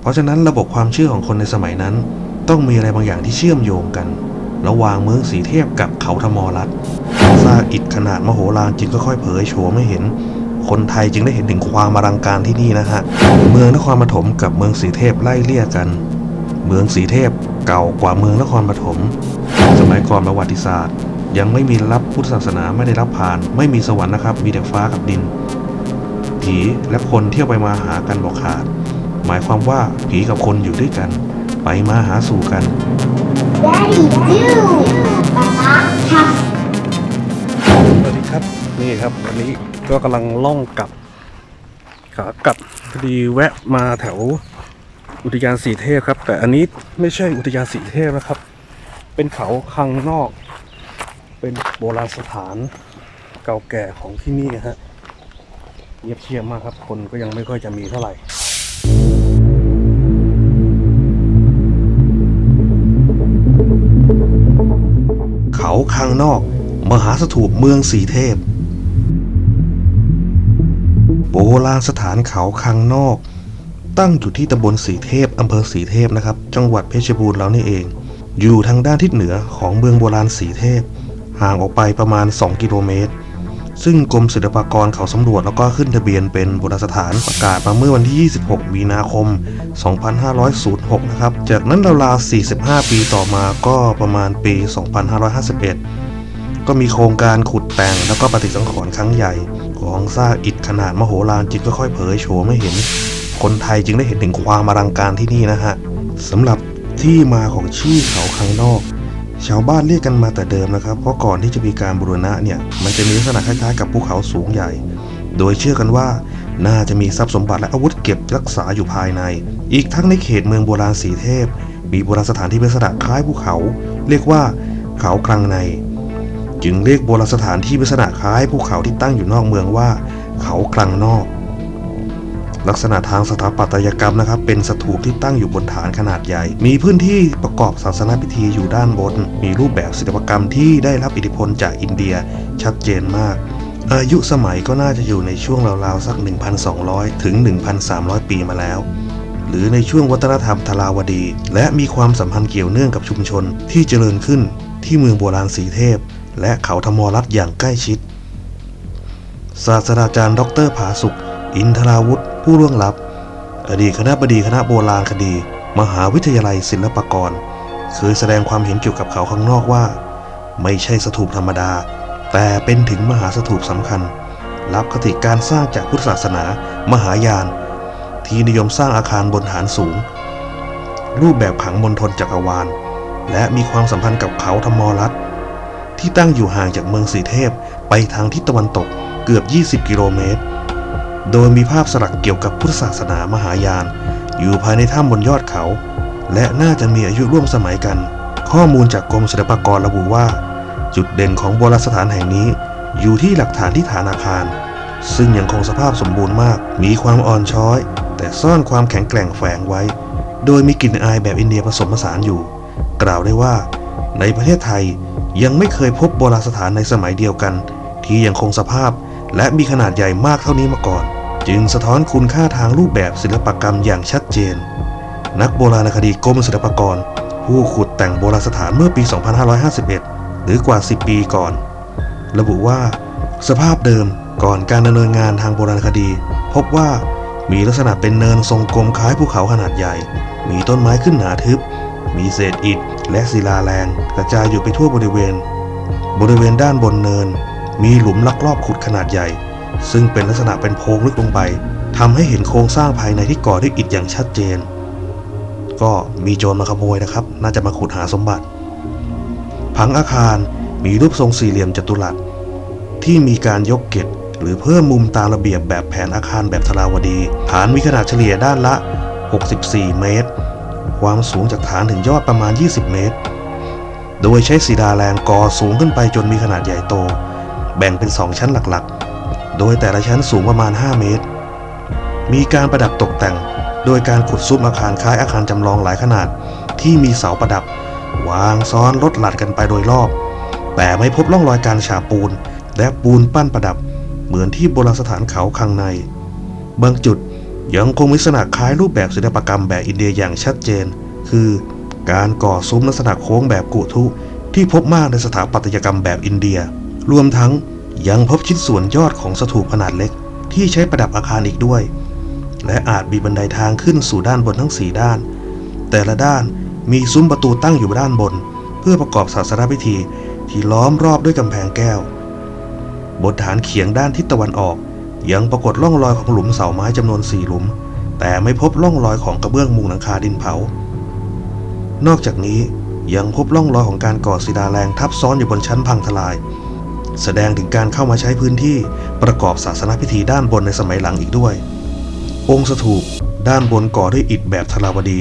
เพราะฉะนั้นระบบความเชื่อของคนในสมัยนั้น ต้องมีอะไรบางอย่างที่เชื่อมโยงกัน ระหว่างเมืองสีเทพกับเขาธมรัตน์ซากอิฐขนาดมโหฬารจึงค่อยๆเผยโฉมให้เห็น คนไทยจึงได้เห็นถึงความอลังการที่นี่นะฮะ เมืองนครปฐมกับเมืองสีเทพไล่เลี่ยกัน เมืองสีเทพเก่ากว่าเมืองนครปฐม สมัยก่อนประวัติศาสตร์ ยังไม่มีรับพุทธศาสนาไม่ได้รับผ่าน ไม่มีสวรรค์นะครับ มีแต่ฟ้ากับดิน ผีและคนเที่ยวไปมาหากันบอกขาด หมายความว่าผีกับคนอยู่ด้วยกัน ไปมาหาสู่กัน Daddy do ป๊าป๊าทสวัสดีครับนี่ครับ วันนี้ก็กำลังล่องกลับขากลับพอดีแวะมาแถวอุทยานสีเทพครับ แต่อันนี้ไม่ใช่อุทยานสีเทพนะครับ เป็นเขาคังนอก เป็นโบราณสถานเก่าแก่ของที่นี่นะฮะเงียบเชียบมากครับ คนก็ยังไม่ค่อยจะมีเท่าไหร่ คังนอก มหาสถูปเมืองสีเทพ โบราณสถานเขาคังนอก ตั้งอยู่ที่ตำบลสีเทพอำเภอสีเทพนะครับ จังหวัดเพชรบูรณ์เรานี่เอง อยู่ทางด้านทิศเหนือของเมืองโบราณสีเทพ ห่างออกไปประมาณ 2 กิโลเมตร ซึ่งกรมศิลปากรเขาสำรวจแล้วก็ขึ้นทะเบียนเป็นโบราณสถานประกาศมาเมื่อวันที่ 26 มีนาคม 2506 นะครับ จากนั้นราวๆ45 ปีต่อมาก็ประมาณปี 2551 ก็มีโครงการขุดแต่งแล้วก็ปฏิสังขรณ์ครั้งใหญ่ ของซากอิฐขนาดมโหฬารจึงค่อยๆเผยโฉมให้เห็น คนไทยจึงได้เห็นถึงความอลังการที่นี่นะฮะสำหรับที่มาของชื่อเขาข้างนอก ชาวบ้านเรียกกันมาแต่เดิมนะครับ เพราะก่อนที่จะมีการบูรณะเนี่ย มันจะมีลักษณะคล้ายๆกับภูเขาสูงใหญ่ โดยเชื่อกันว่าน่าจะมีทรัพย์สมบัติและอาวุธเก็บรักษาอยู่ภายใน อีกทั้งในเขตเมืองโบราณสีเทพ มีโบราณสถานที่เป็นลักษณะคล้ายภูเขา เรียกว่าเขาคลังใน จึงเรียกโบราณสถานที่ลักษณะคล้ายภูเขาที่ตั้งอยู่นอกเมืองว่า เขาคลังนอก ลักษณะทางสถาปัตยกรรมนะครับ เป็นสถูปที่ตั้งอยู่บนฐานขนาดใหญ่ มีพื้นที่ประกอบศาสนาพิธีอยู่ด้านบน มีรูปแบบศิลปกรรมที่ได้รับอิทธิพลจากอินเดียชัดเจนมาก อายุสมัยก็น่าจะอยู่ในช่วงราวๆสัก 1,200 ถึง 1,300 ปีมาแล้ว หรือในช่วงวัฒนธรรมทราวดี และมีความสัมพันธ์เกี่ยวเนื่องกับชุมชนที่เจริญขึ้นที่เมืองโบราณสีเทพ และเขาธมรัตน์อย่างใกล้ชิด ศาสตราจารย์ ดรผาสุขอินทราวุธ ผู้ร่วงลับ อดีตคณะบดีคณะโบราณคดี มหาวิทยาลัยศิลปากร เคยแสดงความเห็นเกี่ยวกับเขาข้างนอกว่า ไม่ใช่สถูปธรรมดา แต่เป็นถึงมหาสถูปสำคัญ รับคติการสร้างจากพุทธศาสนา มหายาน ที่นิยมสร้างอาคารบนฐานสูง รูปแบบผังมณฑลจักรวาล และมีความสัมพันธ์กับเขาธรรมรัตน์ที่ตั้งอยู่ห่างจากเมืองสีเทพไปทางทิศตะวันตกเกือบ 20 กิโลเมตร โดยมีภาพสลักเกี่ยวกับพุทธศาสนามหายาน อยู่ภายในถ้ำบนยอดเขา และน่าจะมีอายุร่วมสมัยกัน ข้อมูลจากกรมศิลปากรระบุว่า จุดเด่นของโบราณสถานแห่งนี้ อยู่ที่หลักฐานที่ฐานอาคาร ซึ่งยังคงสภาพสมบูรณ์มาก มีความอ่อนช้อย แต่ซ่อนความแข็งแกร่งแฝงไว้ โดยมีกลิ่นอายแบบอินเดียผสมผสานอยู่ กล่าวได้ว่า ในประเทศไทยยังไม่เคยพบโบราณสถานในสมัยเดียวกัน ที่ยังคงสภาพและมีขนาดใหญ่มากเท่านี้มาก่อน จึงสะท้อนคุณค่าทางรูปแบบศิลปกรรมอย่างชัดเจน นักโบราณคดีกรมศิลปากร ผู้ขุดแต่งโบราณสถานเมื่อปี 2551 หรือกว่า 10 ปีก่อน ระบุว่า สภาพเดิมก่อนการดำเนินงานทางโบราณคดี พบว่ามีลักษณะเป็นเนินทรงกลมคล้ายภูเขาขนาดใหญ่ มีต้นไม้ขึ้นหนาทึบ มีเศษอิฐและศิลาแรงกระจายอยู่ไปทั่วบริเวณ บริเวณด้านบนเนิน มีหลุมลักลอบขุดขนาดใหญ่ ซึ่งเป็นลักษณะเป็นโพรงลึกลงไปทำให้เห็นโครงสร้างภายในที่ก่อด้วยอิฐอย่างชัดเจน ก็มีโจรมาขโมยนะครับ น่าจะมาขุดหาสมบัติ ผังอาคารมีรูปทรงสี่เหลี่ยมจัตุรัส ที่มีการยกเกตหรือเพิ่มมุมตามระเบียบแบบแผนอาคารแบบทราวดี ฐานมีขนาดเฉลี่ยด้านละ 64 เมตร ความสูงจากฐานถึงยอดประมาณ 20 เมตร โดยใช้สีดาแรงก่อสูงขึ้นไปจนมีขนาดใหญ่โต แบ่งเป็น 2 ชั้นหลักๆ โดยแต่ละชั้นสูงประมาณ 5 เมตร มีการประดับตกแต่ง โดยการขุดซุ้มอาคารคล้ายอาคารจำลองหลายขนาด ที่มีเสาประดับ วางซ้อนลดหลัดกันไปโดยรอบ แต่ไม่พบร่องรอยการฉาบปูน และปูนปั้นประดับ เหมือนที่โบราณสถานเขาคังใน บางจุดยังคงมีลักษณะคล้ายรูปแบบศิลปกรรมแบบอินเดียอย่างชัดเจน คือการก่อซุ้มลักษณะโค้งแบบกุทุที่พบมากในสถาปัตยกรรมแบบอินเดีย รวมทั้ง ยังพบชิ้นส่วนยอดของสถูปขนาดเล็ก ที่ใช้ประดับอาคารอีกด้วย และอาจมีบันไดทางขึ้นสู่ด้านบนทั้งสี่ด้าน แต่ละด้านมีซุ้มประตูตั้งอยู่ด้านบน เพื่อประกอบศาสนพิธีที่ล้อมรอบด้วยกำแพงแก้ว บนฐานเขียงด้านทิศตะวันออก ยังปรากฏร่องรอยของหลุมเสาไม้จำนวนสี่หลุม แต่ไม่พบร่องรอยของกระเบื้องมุงหลังคาดินเผา นอกจากนี้ยังพบร่องรอยของการก่อศิลาแรงทับซ้อนอยู่บนชั้นพังทลาย แสดงถึงการเข้ามาใช้พื้นที่ประกอบศาสนพิธีด้านบนในสมัยหลังอีกด้วย องค์สถูปด้านบนก่อด้วยอิฐแบบทราวดี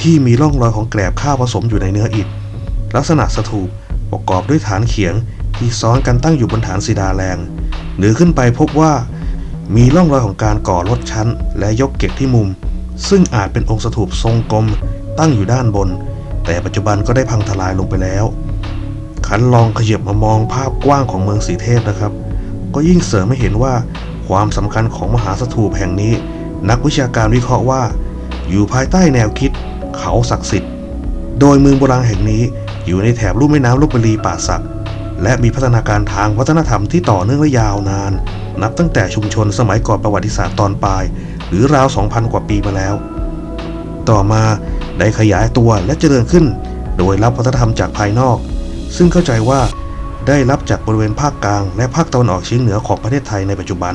ที่มีร่องรอยของแกลบข้าวผสมอยู่ในเนื้ออิฐ ลักษณะสถูปประกอบด้วยฐานเขียงที่ซ้อนกันตั้งอยู่บนฐานศิลาแรงหรือขึ้นไปพบว่า มีร่องรอยของการก่อลดชั้น และยกเก็บที่มุม ซึ่งอาจเป็นองค์สถูปทรงกลมตั้งอยู่ด้านบน แต่ปัจจุบันก็ได้พังทลายลงไปแล้ว ขันลองขยับมามองภาพกว้างของเมืองสีเทพนะครับ ก็ยิ่งเสริมให้เห็นว่าความสำคัญของมหาสถูปแห่งนี้ นักวิชาการวิเคราะห์ว่า อยู่ภายใต้แนวคิด เขาศักดิ์สิทธิ์ โดยเมืองโบราณแห่งนี้อยู่ในแถบลุ่มแม่น้ำลบบุรีป่าสัก และมีพัฒนาการทางวัฒนธรรมที่ต่อเนื่องและยาวนาน นับตั้งแต่ชุมชนสมัยก่อนประวัติศาสตร์ตอนปลาย หรือราว 2,000 กว่าปีมาแล้ว ต่อมาได้ขยายตัวและเจริญขึ้น โดยรับวัฒนธรรมจากภายนอก ซึ่งเข้าใจว่าได้รับจากบริเวณภาคกลาง และภาคตะวันออกเฉียงเหนือของประเทศไทยในปัจจุบัน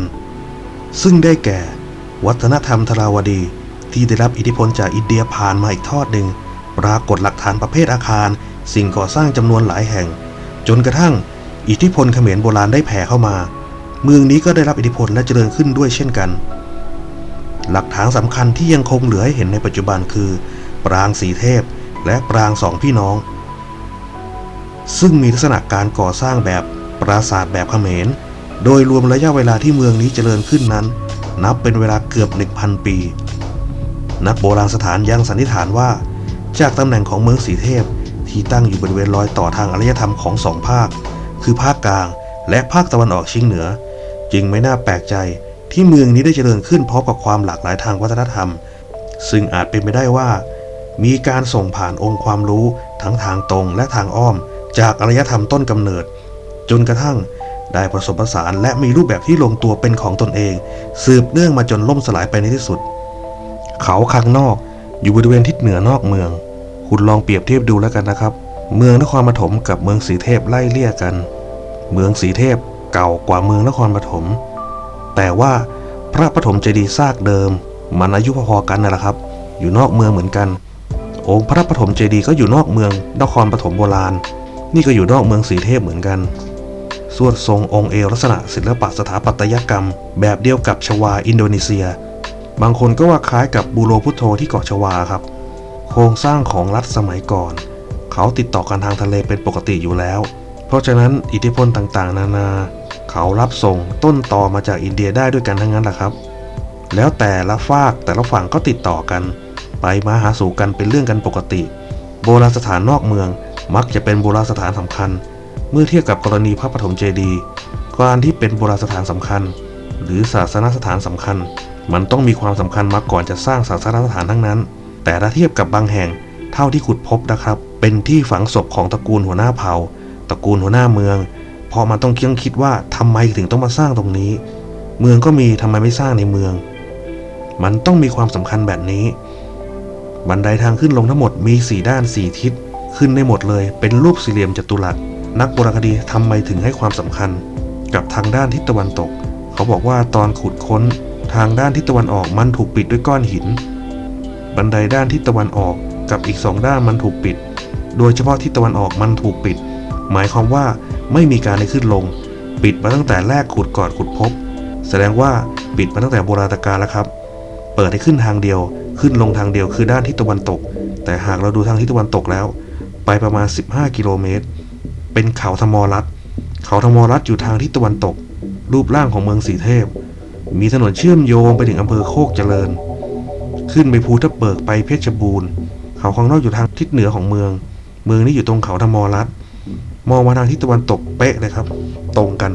ซึ่งได้แก่ วัฒนธรรมทราวดี ที่ได้รับอิทธิพลจากอินเดียผ่านมาอีกทอดหนึ่งปรากฏหลักฐานประเภทอาคาร สิ่งก่อสร้างจำนวนหลายแห่ง จนกระทั่ง อิทธิพลเขมรโบราณได้แผ่เข้ามา เมืองนี้ก็ได้รับอิทธิพลและเจริญขึ้นด้วยเช่นกัน หลักฐานสำคัญที่ยังคงเหลือให้เห็นในปัจจุบันคือ ปรางสีเทพ และปรางสองพี่น้อง ซึ่งมีลักษณะการก่อสร้างแบบปราสาทแบบเขมร โดยรวมระยะเวลาที่เมืองนี้เจริญขึ้นนั้น นับเป็นเวลาเกือบ 1,000 ปี นักโบราณสถานยังสันนิษฐานว่า จากตำแหน่งของเมืองสีเทพที่ตั้งอยู่บริเวณรอยต่อทางอารยธรรมของสองภาค คือภาคกลางและภาคตะวันออกเฉียงเหนือ จึงไม่น่าแปลกใจที่เมืองนี้ได้เจริญขึ้นพร้อมกับความหลากหลายทางวัฒนธรรม ซึ่งอาจเป็นไปได้ว่า มีการส่งผ่านองค์ความรู้ทั้งทางตรงและทางอ้อม จากอารยธรรมต้นกำเนิด จนกระทั่งได้ผสมผสานและมีรูปแบบที่ลงตัวเป็นของตนเอง สืบเนื่องมาจนล่มสลายไปในที่สุด เขาข้างนอกอยู่บริเวณทิศเหนือนอกเมือง คุณลองเปรียบเทียบดูแล้วกันนะครับ เมืองนครปฐมกับเมืองสีเทพไล่เลี่ยกัน เมืองสีเทพเก่ากว่าเมืองนครปฐมแต่ว่าพระปฐมเจดีย์ซากเดิม มันอายุพอๆกันนั่นแหละครับ อยู่นอกเมืองเหมือนกัน องค์พระปฐมเจดีย์ก็อยู่นอกเมืองนครปฐมโบราณ นี่ก็อยู่นอกเมืองสีเทพเหมือนกันส่วนทรงองค์เอวลักษณะศิลปะสถาปัตยกรรม แบบเดียวกับชวาอินโดนีเซีย บางคนก็ว่าคล้ายกับบูโรพุทโธที่เกาะชวาครับ โครงสร้างของรัฐสมัยก่อน เขาติดต่อกันทางทะเลเป็นปกติอยู่แล้ว เพราะฉะนั้นอิทธิพลต่างๆ นานา เขารับส่งต้นต่อมาจากอินเดียได้ด้วยกันทั้งนั้นแหละครับ แล้วแต่ละฝากแต่ละฝั่งก็ติดต่อกัน ไปมาหาสู่กันเป็นเรื่องกันปกติ โบราณสถานนอกเมือง มักจะเป็นโบราณสถานสำคัญ เมื่อเทียบกับกรณีพระปฐมเจดีย์การที่เป็นโบราณสถานสำคัญ หรือศาสนสถานสำคัญ มันต้องมีความสำคัญมาก่อนจะสร้างศาสนสถานทั้งนั้น แต่ถ้าเทียบกับบางแห่งเท่าที่ขุดพบนะครับ เป็นที่ฝังศพของตระกูลหัวหน้าเผ่าตระกูลหัวหน้าเมืองพอมันต้องเคียงคิดว่าทำไมถึงต้องมาสร้างตรงนี้ เมืองก็มีทำไมไม่สร้างในเมือง มันต้องมีความสำคัญแบบนี้ บันไดทางขึ้นลงทั้งหมดมีสี่ด้านสี่ทิศ ขึ้นได้หมดเลย เป็นรูปสี่เหลี่ยมจัตุรัส นักโบราณคดีทำไมถึงให้ความสำคัญ กับทางด้านทิศตะวันตก เขาบอกว่าตอนขุดค้น ทางด้านทิศตะวันออกมันถูกปิดด้วยก้อนหิน บันไดด้านทิศตะวันออกกับอีกสองด้านมันถูกปิด โดยเฉพาะทิศตะวันออกมันถูกปิด หมายความว่าไม่มีการให้ขึ้นลง ปิดมาตั้งแต่แรกขุดก่อนขุดพบ แสดงว่าปิดมาตั้งแต่โบราณกาลแล้วครับ เปิดให้ขึ้นทางเดียว ขึ้นลงทางเดียวคือด้านทิศตะวันตก แต่หากเราดูทางทิศตะวันตกแล้ว ไปประมาณ 15 กิโลเมตร เป็นเขาธมรัตเขาธมรัตอยู่ทางทิศตะวันตก รูปร่างของเมืองสีเทพ มีถนนเชื่อมโยงไปถึงอำเภอโคกเจริญ ขึ้นไปภูทับเบิกไปเพชรบูรณ์ เขาข้างนอกอยู่ทางทิศเหนือของเมือง เมืองนี้อยู่ตรงเขาธมรัตมองมาทางทิศตะวันตกเป๊ะเลยครับ ตรงกัน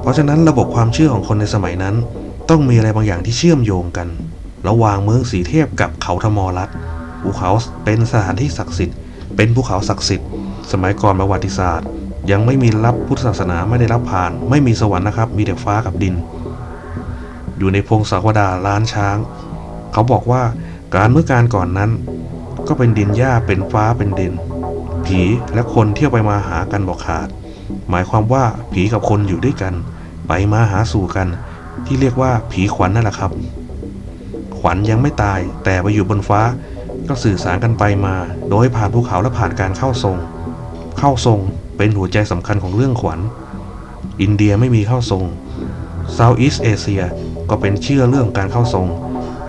เพราะฉะนั้นระบบความเชื่อของคนในสมัยนั้น ต้องมีอะไรบางอย่างที่เชื่อมโยงกัน ระหว่างเมืองสีเทพกับเขาธมรัตภูเขาเป็นสถานที่ศักดิ์สิทธิ์ เป็นภูเขาศักดิ์สิทธิ์ สมัยก่อนประวัติศาสตร์ ยังไม่มีรับพุทธศาสนาไม่ได้รับผ่าน ไม่มีสวรรค์นะครับ มีแต่ฟ้ากับดิน อยู่ในพงศาวดารล้านช้าง เขาบอกว่าการเมื่อการก่อนนั้น ก็เป็นดินหญ้าเป็นฟ้าเป็นดิน ผีและคนเที่ยวไปมาหากันบอกขาด หมายความว่าผีกับคนอยู่ด้วยกัน ไปมาหาสู่กัน ที่เรียกว่าผีขวัญนนั่นแหละครับ ขวัญยังไม่ตายแต่ไปอยู่บนฟ้า ก็สื่อสารกันไปมา โดยผ่านภูเขาและผ่านการเข้าทรง เข้าทรงเป็นหัวใจสำคัญของเรื่องขวัญ อินเดียไม่มีเข้าทรง Southeast Asia ก็เป็นเชื่อเรื่องการเข้าทรง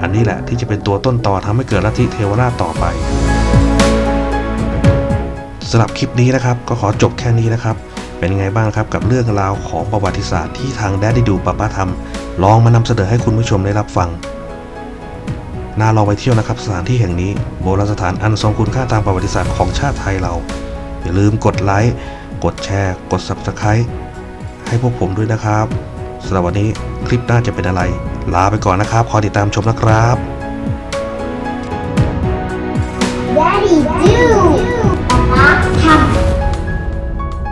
อันนี้แหละที่จะเป็นตัวต้นต่อทำให้เกิดลัทธิเทวราชต่อไปสำหรับคลิปนี้นะครับ ก็ขอจบแค่นี้นะครับ เป็นไงบ้างครับกับเรื่องราวของประวัติศาสตร์ที่ทางแดดดิดูปะป้าทำลองมานำเสนอให้คุณผู้ชมได้รับฟัง น่าลองไปเที่ยวนะครับสถานที่แห่งนี้โบราณสถานอันทรงคุณค่าทางประวัติศาสตร์ของชาติไทยเรา อย่าลืมกดไลค์ กดแชร์ กด Subscribe ให้พวกผมด้วยนะครับสำหรับวันนี้คลิปหน้าจะเป็นอะไร ลาไปก่อนนะครับ ขอติดตามชมนะครับ